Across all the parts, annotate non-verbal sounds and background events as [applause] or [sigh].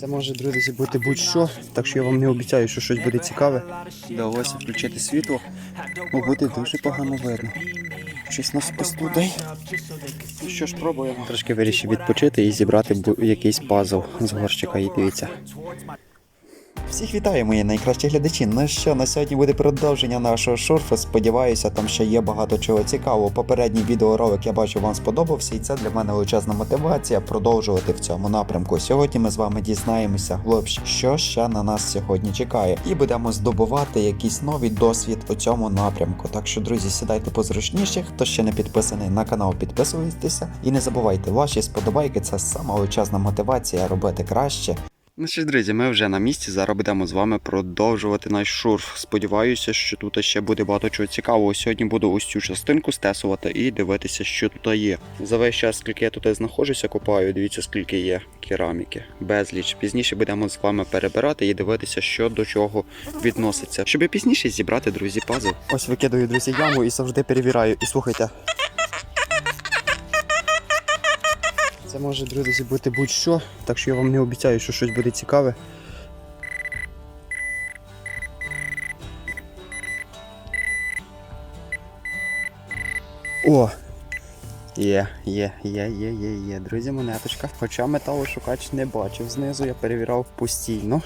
Це може, друзі, бути будь-що, так що я вам не обіцяю, що щось буде цікаве. Вдалося включити світло, бо буде дуже погано видно. Щось нас постудить. Ну що ж, пробуємо. Трошки вирішив відпочити і зібрати якийсь пазл з горщика. І дивіться. Всіх вітаю, мої найкращі глядачі. Ну що, на сьогодні буде продовження нашого шурфу. Сподіваюся, там ще є багато чого цікавого. Попередній відеоролик я бачу вам сподобався, і це для мене величезна мотивація продовжувати в цьому напрямку. Сьогодні ми з вами дізнаємося глибше, що ще на нас сьогодні чекає, і будемо здобувати якийсь новий досвід у цьому напрямку. Так що, друзі, сідайте позручніше. Хто ще не підписаний на канал, підписуйтеся і не забувайте, ваші сподобайки це сама величезна мотивація робити краще. Ну що друзі, ми вже на місці. Зараз будемо з вами продовжувати наш шурф. Сподіваюся, що тут ще буде багато чого цікавого. Сьогодні буду ось цю частинку стесувати і дивитися, що тут є. За весь час, скільки я тут знаходжуся, копаю, дивіться, скільки є кераміки. Безліч. Пізніше будемо з вами перебирати і дивитися, що до чого відноситься. Щоб пізніше зібрати, друзі, пазл. Ось викидаю, друзі, яму і завжди перевіряю. І слухайте. Це може, друзі, бути будь-що, так що я вам не обіцяю, що щось буде цікаве. О! Є, є, є, є, є, є. Друзі, монеточка. Хоча металошукач не бачив знизу, я перевіряв постійно.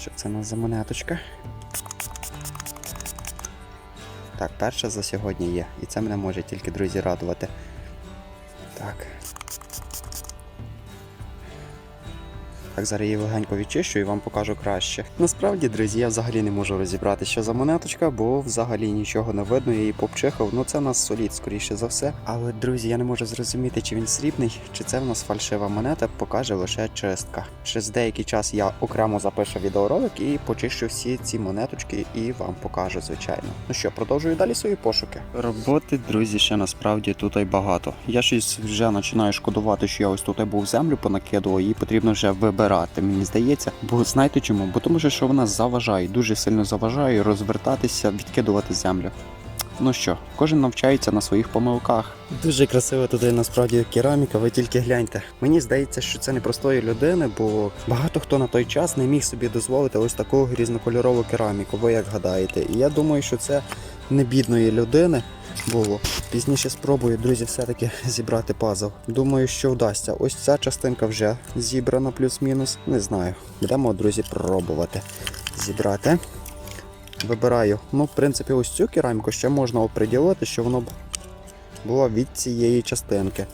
Що це у нас за монеточка? Так, перша за сьогодні є. І це мене може тільки, друзі, радувати. Так. Так, зараз її легенько відчищу і вам покажу краще. Насправді, друзі, я взагалі не можу розібрати, що за монеточка, бо взагалі нічого не видно, я її попчихав. Ну це у нас солід, скоріше за все. Але, друзі, я не можу зрозуміти, чи він срібний, чи це в нас фальшива монета, покаже лише чистка. Через деякий час я окремо запишу відеоролик і почищу всі ці монеточки і вам покажу, звичайно. Ну що, продовжую далі свої пошуки. Роботи, друзі, ще насправді тут і багато. Я щось вже починаю шкодувати, що я ось тут був землю понакидував, її потрібно вже вибирати, мені здається. Бо знаєте чому? Бо тому що вона заважає, дуже сильно заважає розвертатися, відкидувати землю. Ну що, кожен навчається на своїх помилках. Дуже красива туди насправді кераміка, ви тільки гляньте. Мені здається, що це не простої людини, бо багато хто на той час не міг собі дозволити ось таку різнокольорову кераміку. Ви як гадаєте? І я думаю, що це не бідної людини було. Пізніше спробую, друзі, все-таки [laughs] зібрати пазл. Думаю, що вдасться. Ось ця частинка вже зібрана, плюс-мінус. Не знаю. Будемо, друзі, пробувати зібрати. Вибираю. Ну, в принципі, ось цю кераміку ще можна оприділити, що воно було від цієї частинки.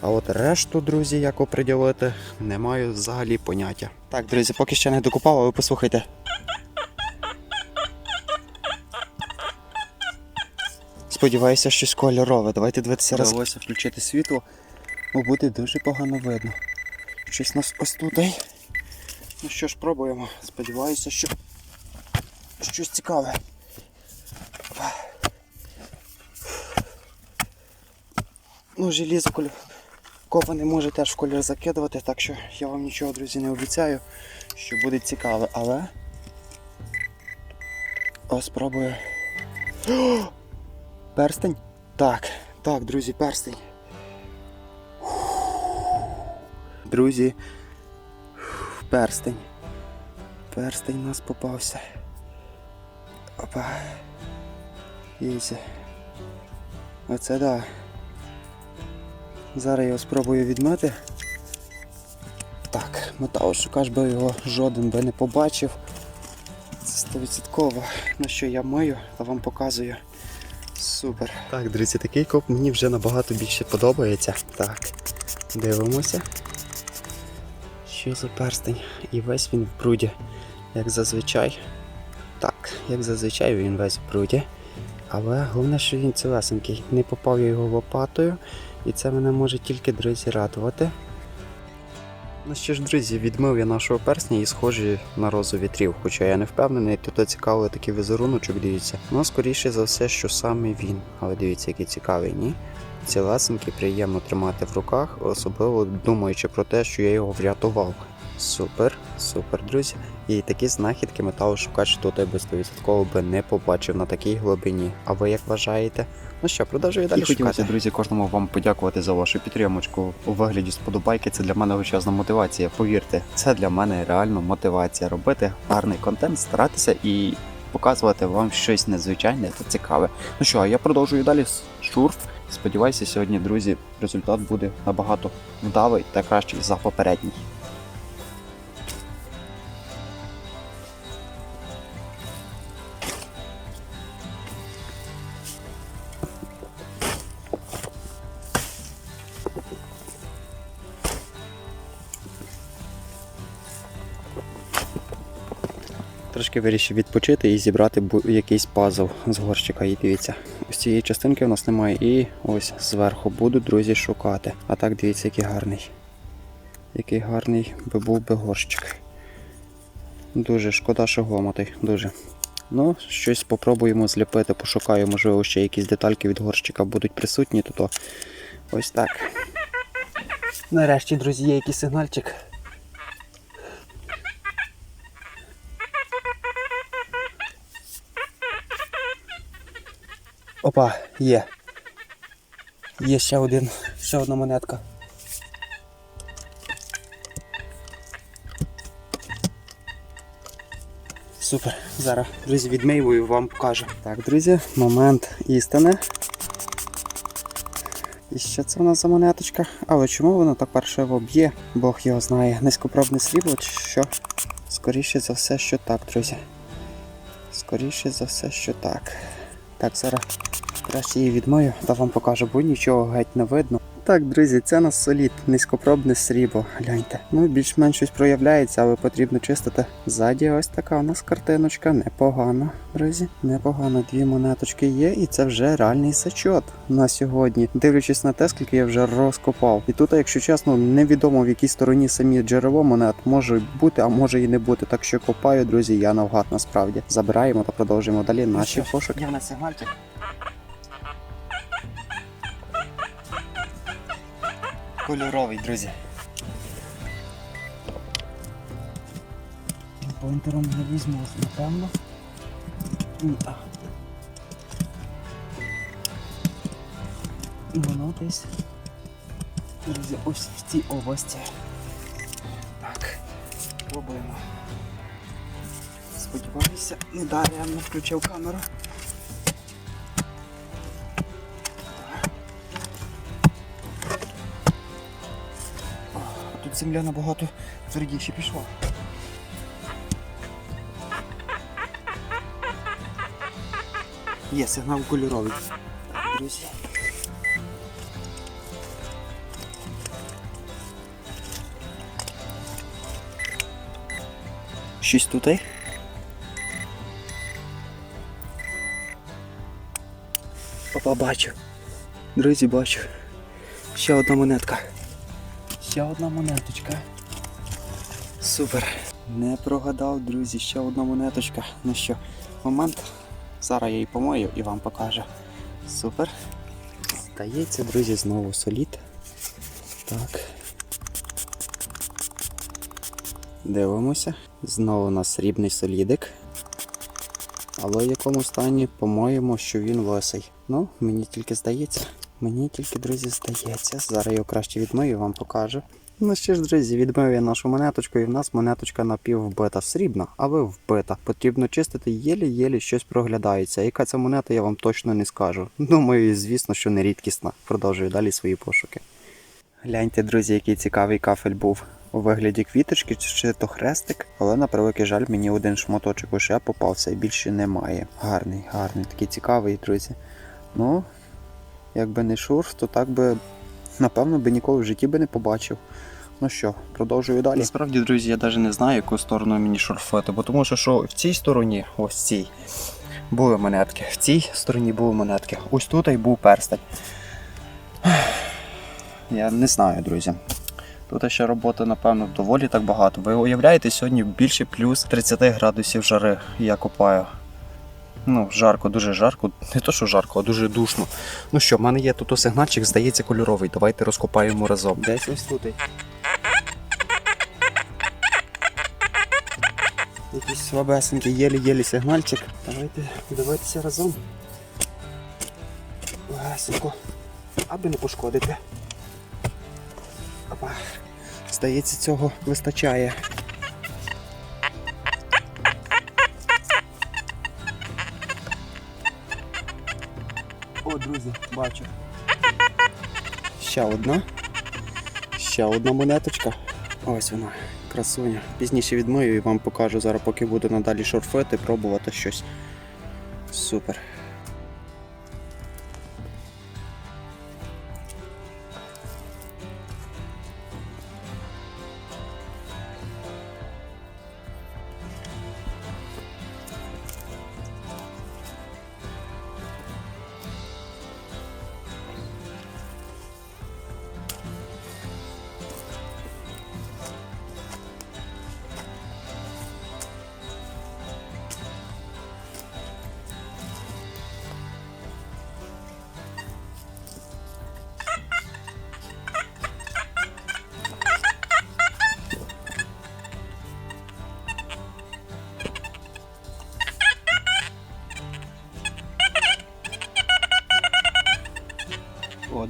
А от решту, друзі, як оприділити, не маю взагалі поняття. Так, друзі, поки ще не докупав, а ви послухайте. Сподіваюся, щось кольорове. Давайте дивитися раз. Вдалося включити світло, бо буде дуже погано видно. Щось нас ось тут. Ну що ж, пробуємо. Сподіваюся, що щось цікаве. Ну, желізо коль... копане може теж в колір закидувати, так що я вам нічого, друзі, не обіцяю, що буде цікаве, але. Ось спробую. О! Перстень? Так, так, друзі, перстень. Друзі, перстень. Перстень у нас попався. Опа. Єйся. Оце да. Зараз я його спробую відмити. Так, метал шукаш би його жоден би не побачив. Це стовідсотково. На що я мию та вам показую. Супер. Так, друзі, такий коп мені вже набагато більше подобається. Так, дивимося. Що за перстень? І весь він в бруді, як зазвичай. Так, як зазвичай він весь в бруді. Але головне, що він цілесенький. Не попав я його лопатою, і це мене може тільки, друзі, радувати. Ну що ж, друзі, відмив я нашого персня і схожий на розу вітрів, хоча я не впевнений, тут цікавий такий візеруночок, дивіться. Ну, скоріше за все, що саме він. Але дивіться, який цікавий, ні? Цілесенький, приємно тримати в руках, особливо думаючи про те, що я його врятував. Супер, супер, друзі. І такі знахідки металошукач тут я би 100% би не побачив на такій глибині. А ви як вважаєте? Ну що, продовжую далі І хотілося, друзі, кожному вам подякувати за вашу підтримочку у вигляді сподобайки. Це для мене величезна мотивація. Повірте, це для мене реально мотивація робити гарний контент, старатися і показувати вам щось незвичайне та цікаве. Ну що, а я продовжую далі шурф. Сподіваюся, сьогодні, друзі, результат буде набагато вдалий та кращий за попередній. Трошки вирішив відпочити і зібрати якийсь пазл з горщика. І дивіться, ось цієї частинки у нас немає. І ось зверху буду, друзі, шукати. А так дивіться, який гарний. Який гарний би був би горщик. Дуже шкода, що гомотий, дуже. Ну, щось спробуємо зліпити, пошукаю, можливо, ще якісь детальки від горщика будуть присутні, то, то ось так. Нарешті, друзі, є якийсь сигнальчик. Опа, є. Є ще один, ще одна монетка. Супер. Зараз, друзі, відмию і вам покажу. Так, друзі, момент істини. І що це в нас за монеточка? Але чому воно так паршиво б'є? Бог його знає. Низькопробне срібло чи що? Скоріше за все, що так, друзі. Скоріше за все, що так. Так, зараз краще її відмою та вам покажу, бо нічого геть не видно. Так, друзі, це нас солід, низькопробне срібло. Гляньте. Ну, більш-менш щось проявляється, але потрібно чистити. Ззаді ось така у нас картиночка. Непогано, друзі. Непогано. Дві монеточки є, і це вже реальний зачот на сьогодні. Дивлячись на те, скільки я вже розкопав. І тут, якщо чесно, невідомо в якій стороні самі джерело монет може бути, а може і не бути. Так що копаю, друзі, я навгад насправді. Забираємо та продовжуємо далі наші пошуки. Є в нас Кольоровий, друзі. Поінтером не візьму, напевно. Воно десь. Друзі, ось в цій області. Так, пробуємо. Сподіваюся, не даремно включив камеру. Тут земля набагато твердіше пішла. Є сигнал кольоровий. Друзі. Щось тут. Опа, бачу. Друзі, бачу. Ще одна монетка. Ще одна монеточка. Супер. Не прогадав, друзі, ще одна монеточка. Ну що, момент. Зараз я її помою і вам покажу. Супер. Здається, друзі, знову солід. Так. Дивимося. Знову у нас срібний солідик. Але в якому стані, по-моєму, що він лосий. Ну, мені тільки здається. Мені тільки, друзі, здається. Зараз його краще відмию і вам покажу. Ну що ж, друзі, відмив я нашу монеточку, і в нас монеточка напіввбита. Срібна, але вбита. Потрібно чистити єлі-єлі щось проглядається. Яка це монета, я вам точно не скажу. Думаю, звісно, що не рідкісна. Продовжую далі свої пошуки. Гляньте, друзі, який цікавий кафель був. У вигляді квіточки чи то хрестик, але на превеликий жаль, мені один шматочок лише попався і більше немає. Гарний, гарний, такий цікавий, друзі. Ну, якби не шурф, то так би, напевно, би ніколи в житті би не побачив. Ну що, продовжую далі. Насправді, друзі, я навіть не знаю, яку сторону мені шурфити, бо тому що, що в цій стороні, ось цій, були монетки. В цій стороні були монетки. Ось тут і був перстень. Я не знаю, друзі. Тут ще роботи, напевно, доволі так багато. Ви уявляєте, сьогодні більше плюс 30 градусів жари я копаю. Ну, жарко, дуже жарко. Не то, що жарко, а дуже душно. Ну що, в мене є тут сигнальчик, здається, кольоровий. Давайте розкопаємо разом. Десь ось тут. Якийсь слабесенький, єлі-єлі сигнальчик. Давайте дивитися разом. Лесенько. Аби не пошкодити. Опа. Здається, цього вистачає. Друзі, бачу. Ще одна. Ще одна монеточка. Ось вона, красуня. Пізніше відмию і вам покажу зараз, поки буду надалі шорфити, пробувати щось. Супер.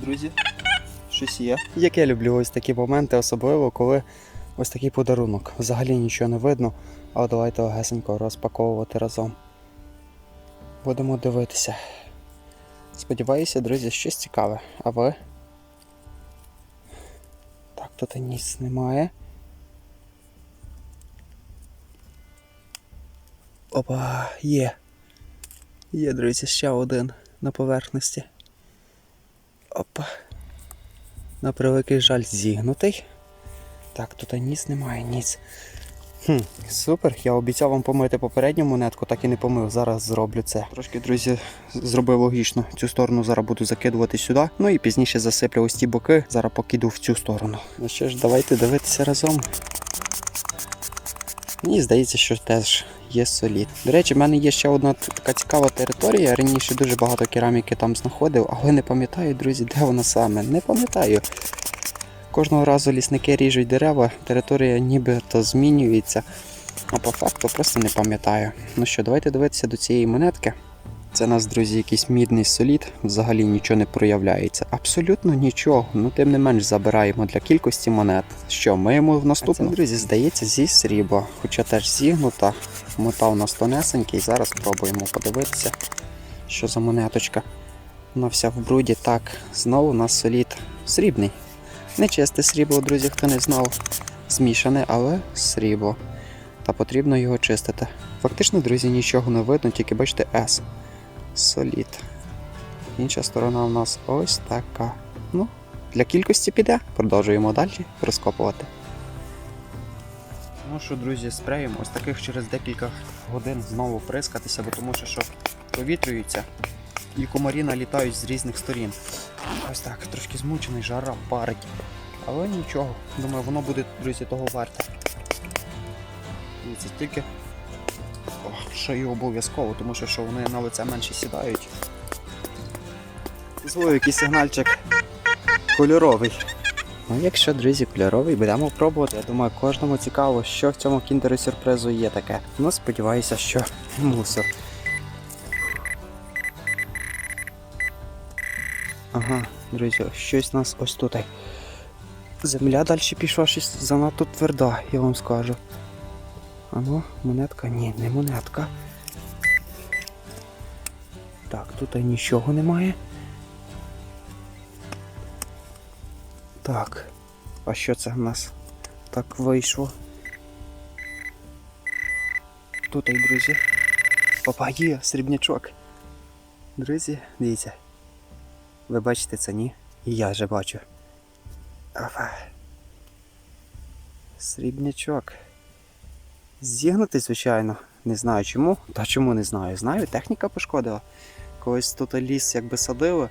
Друзі, щось є. Як я люблю ось такі моменти, особливо коли ось такий подарунок. Взагалі нічого не видно, але давайте легесенько розпаковувати разом. Будемо дивитися. Сподіваюся, друзі, щось цікаве. А ви? Так, тут і ніс немає. Опа, є. Є, друзі, ще один на поверхності. Опа. На превеликий жаль зігнутий. Так, тут ніс немає, ніс. Хм, супер. Я обіцяв вам помити попередню монетку, так і не помив. Зараз зроблю це. Трошки, друзі, зробив логічно. Цю сторону зараз буду закидувати сюди. Ну і пізніше засиплю ось ті боки. Зараз покиду в цю сторону. Ну що ж, давайте дивитися разом. Мені здається, що теж є солід. До речі, в мене є ще одна така цікава територія. Раніше дуже багато кераміки там знаходив, але не пам'ятаю, друзі, де вона саме. Не пам'ятаю. Кожного разу лісники ріжуть дерева, територія нібито змінюється, а по факту просто не пам'ятаю. Ну що, давайте дивитися до цієї монетки. Це у нас, друзі, якийсь мідний солід, взагалі нічого не проявляється. Абсолютно нічого. Ну, тим не менш забираємо для кількості монет. Що, миємо в наступну? Це, друзі, здається, зі срібла, хоча теж зігнута. Мета у нас тонесенький. Зараз спробуємо подивитися, що за монеточка. Вона вся в бруді. Так, знову у нас солід срібний. Не чисте срібло, друзі, хто не знав. Змішане, але срібло. Та потрібно його чистити. Фактично, друзі, нічого не видно, тільки бачите S. Солід. Інша сторона у нас ось така. Ну, для кількості піде. Продовжуємо далі розкопувати. Ну що, друзі, спреєм ось таких через декілька годин знову прискатися, бо тому що, що повітрюються і комарі налітають з різних сторін. Ось так, трошки змучений, жара парить. Але нічого, думаю, воно буде, друзі, того варте. Дивіться, тільки шию обов'язково, тому що, що вони на лице менше сідають. Зловив якийсь сигнальчик кольоровий. Ну, якщо, друзі, кольоровий, будемо пробувати. Я думаю, кожному цікаво, що в цьому кіндері сюрпризу є таке. Ну, сподіваюся, що мусор. Ага, друзі, щось у нас ось тут. Земля далі пішла щось занадто тверда, я вам скажу. А ну, монетка? Ні, не монетка. Так, тут нічого немає. Так. А що це в нас так вийшло? Тут, і, друзі. Опа, є, срібнячок. Друзі, дивіться. Ви бачите це, ні? І я вже бачу. Опа. Срібнячок. Зігнутий, звичайно. Не знаю чому. Та чому не знаю. Знаю, техніка пошкодила. Колись тут ліс якби садили.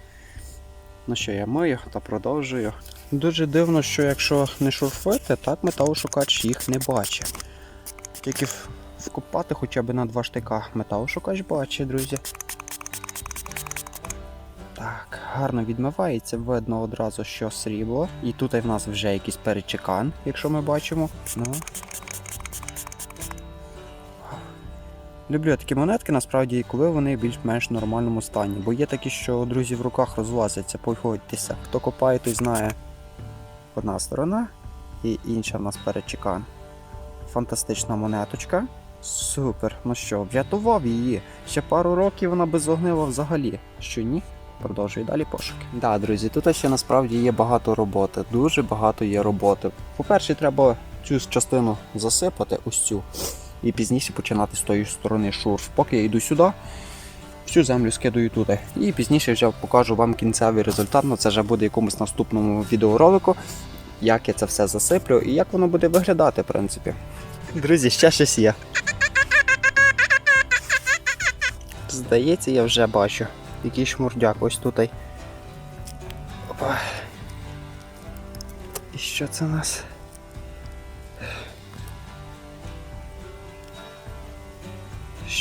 Ну що, я мию та продовжую. Дуже дивно, що якщо не шурфити, так металошукач їх не бачить. Тільки вкопати хоча б на два штика металошукач бачить, друзі. Так, гарно відмивається, видно одразу, що срібло. І тут в нас вже якийсь перечекан, якщо ми бачимо. Ну. Люблю такі монетки, насправді, коли вони в більш-менш нормальному стані. Бо є такі, що друзі в руках розлазяться, погодьтеся. Хто копає, той знає. Одна сторона і інша в нас перечекан. Фантастична монеточка. Супер. Ну що, врятував її. Ще пару років вона би зогнила взагалі. Що ні? Продовжую далі пошуки. Да, друзі, тут ще насправді є багато роботи. Дуже багато є роботи. По-перше, треба цю частину засипати, ось цю, і пізніше починати з тої сторони шурф. Поки я йду сюди, всю землю скидаю туди. І пізніше вже покажу вам кінцевий результат. Ну це вже буде в якомусь наступному відеоролику, як я це все засиплю і як воно буде виглядати, в принципі. Друзі, ще щось є. Здається, я вже бачу. Який шмурдяк ось тут. Опа. І що це у нас?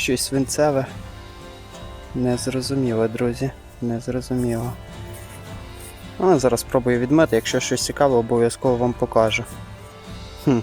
Щось свинцеве. Незрозуміло, друзі. Незрозуміло. Але зараз спробую відмити, якщо щось цікаве, обов'язково вам покажу. Хм.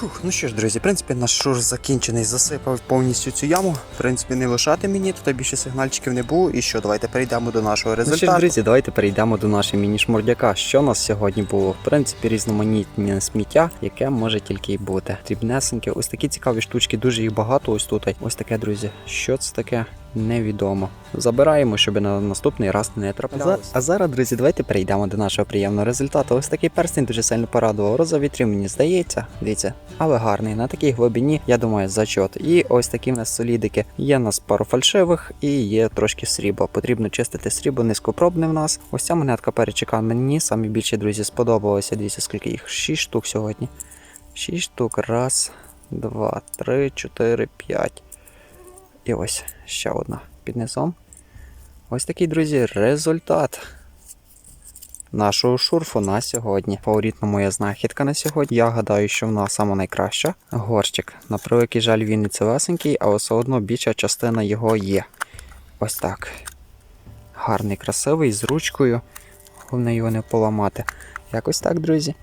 Фух, ну що ж, друзі, в принципі, наш шур закінчений, засипав повністю цю яму. В принципі, не лишати мені, тут більше сигнальчиків не було. І що, давайте перейдемо до нашого результату. Ну що ж, друзі, давайте перейдемо до нашої міні-шмурдяка. Що у нас сьогодні було? В принципі, різноманітне сміття, яке може тільки й бути. Дрібнесеньке, ось такі цікаві штучки, дуже їх багато ось тут. Ось таке, друзі. Що це таке? Невідомо. Забираємо, щоб на наступний раз не траплялося. А зараз, друзі, давайте перейдемо до нашого приємного результату. Ось такий перстень дуже сильно порадував. Розовий трім, мені здається, дивіться, але гарний. На такій глибині, я думаю, зачот. І ось такі в нас солідики. Є в нас пару фальшивих і є трошки срібла. Потрібно чистити срібло, низькопробне в нас. Ось ця монетка перечека мені самі більше, друзі, сподобалося. Дивіться, скільки їх? 6 штук сьогодні. 6 штук. Раз, два, три, чотири, п'ять. І ось ще одна під низом. Ось такий, друзі, результат нашого шурфу на сьогодні. Фаворитна моя знахідка на сьогодні. Я гадаю, що вона сама найкраща. Горщик. На превеликий жаль, він не цілесенький, але все одно більша частина його є. Ось так. Гарний, красивий, з ручкою. Головне його не поламати. Якось так, друзі.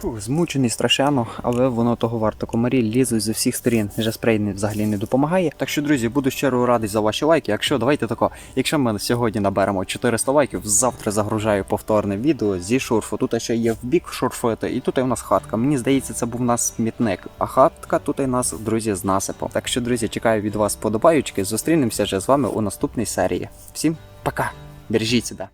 Фух, змучений страшенно, але воно того варто. Комарі лізуть з усіх сторін. Вже спрей взагалі не допомагає. Так що, друзі, буду щиро радий за ваші лайки. Якщо давайте тако, якщо ми сьогодні наберемо 400 лайків, завтра загружаю повторне відео зі шурфу. Тут ще є в бік шурфити, і тут у нас хатка. Мені здається, це був у нас смітник. А хатка тут у нас, друзі, з насипом. Так що, друзі, чекаю від вас подобаючки. Зустрінемося вже з вами у наступній серії. Всім пока! Бережіть себе!